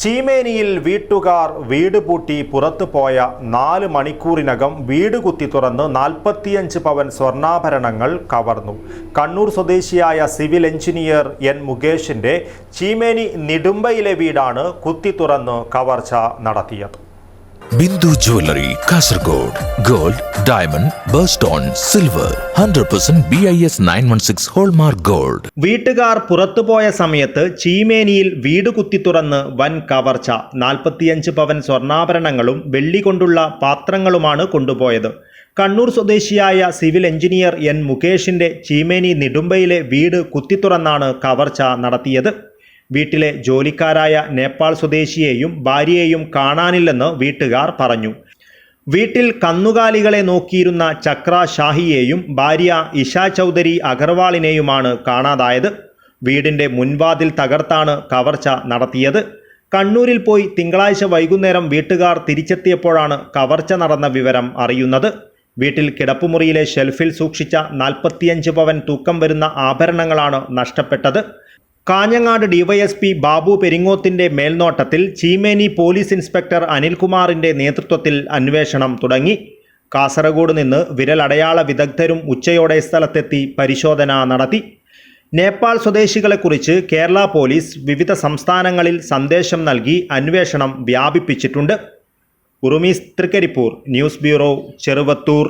ചീമേനിയിൽ വീട്ടുകാർ വീട് പൂട്ടി പുറത്തു പോയ നാല് മണിക്കൂറിനകം വീട് കുത്തി തുറന്ന് നാൽപ്പത്തിയഞ്ച് പവൻ സ്വർണാഭരണങ്ങൾ കവർന്നു. കണ്ണൂർ സ്വദേശിയായ സിവിൽ എഞ്ചിനീയർ എൻ മുകേഷിന്റെ ചീമേനി നിടുമ്പയിലെ വീടാണ് കുത്തി തുറന്ന് കവർച്ച നടത്തിയത്. Bindu jewellery Kasargod gold diamond birthstone silver hundred percent B I S nine one six hallmark gold. വീട്ടുകാർ പുറത്തുപോയ സമയത്ത് ചീമേനിയിൽ വീട് കുത്തി തുറന്ന് വൻ കവർച്ച. നാൽപ്പത്തിയഞ്ച് പവൻ സ്വർണാഭരണങ്ങളും വെള്ളി കൊണ്ടുള്ള പാത്രങ്ങളുമാണ് കൊണ്ടുപോയത്. കണ്ണൂർ സ്വദേശിയായ സിവിൽ എഞ്ചിനീയർ എൻ മുകേഷിന്റെ ചീമേനി നെടുമ്പയിലെ വീട് കുത്തിത്തുറന്നാണ് കവർച്ച നടത്തിയത്. വീട്ടിലെ ജോലിക്കാരായ നേപ്പാൾ സ്വദേശിയെയും ഭാര്യയെയും കാണാനില്ലെന്ന് വീട്ടുകാർ പറഞ്ഞു. വീട്ടിൽ കന്നുകാലികളെ നോക്കിയിരുന്ന ചക്ര ഷാഹിയെയും ഭാര്യ ഇഷ ചൗധരി അഗർവാളിനെയുമാണ് കാണാതായത്. വീടിന്റെ മുൻവാതിൽ തകർത്താണ് കവർച്ച നടത്തിയത്. കണ്ണൂരിൽ പോയി തിങ്കളാഴ്ച വൈകുന്നേരം വീട്ടുകാർ തിരിച്ചെത്തിയപ്പോഴാണ് കവർച്ച നടന്ന വിവരം അറിയുന്നത്. വീട്ടിൽ കിടപ്പുമുറിയിലെ ഷെൽഫിൽ സൂക്ഷിച്ച നാൽപ്പത്തിയഞ്ച് പവൻ തൂക്കം വരുന്ന ആഭരണങ്ങളാണ് നഷ്ടപ്പെട്ടത്. കാഞ്ഞങ്ങാട് ഡിവൈഎസ്പി ബാബു പെരിങ്ങോത്തിന്റെ മേൽനോട്ടത്തിൽ ചീമേനി പോലീസ് ഇൻസ്പെക്ടർ അനിൽകുമാറിന്റെ നേതൃത്വത്തിൽ അന്വേഷണം തുടങ്ങി. കാസർഗോഡ് നിന്ന് വിരലടയാള വിദഗ്ധരും ഉച്ചയോടെ സ്ഥലത്തെത്തി പരിശോധന നടത്തി. നേപ്പാൾ സ്വദേശികളെക്കുറിച്ച് കേരള പോലീസ് വിവിധ സംസ്ഥാനങ്ങളിൽ സന്ദേശം നൽകി അന്വേഷണം വ്യാപിപ്പിച്ചിട്ടുണ്ട്. ഉറുമീസ് തൃക്കരിപ്പൂർ ന്യൂസ് ബ്യൂറോ ചെറുവത്തൂർ.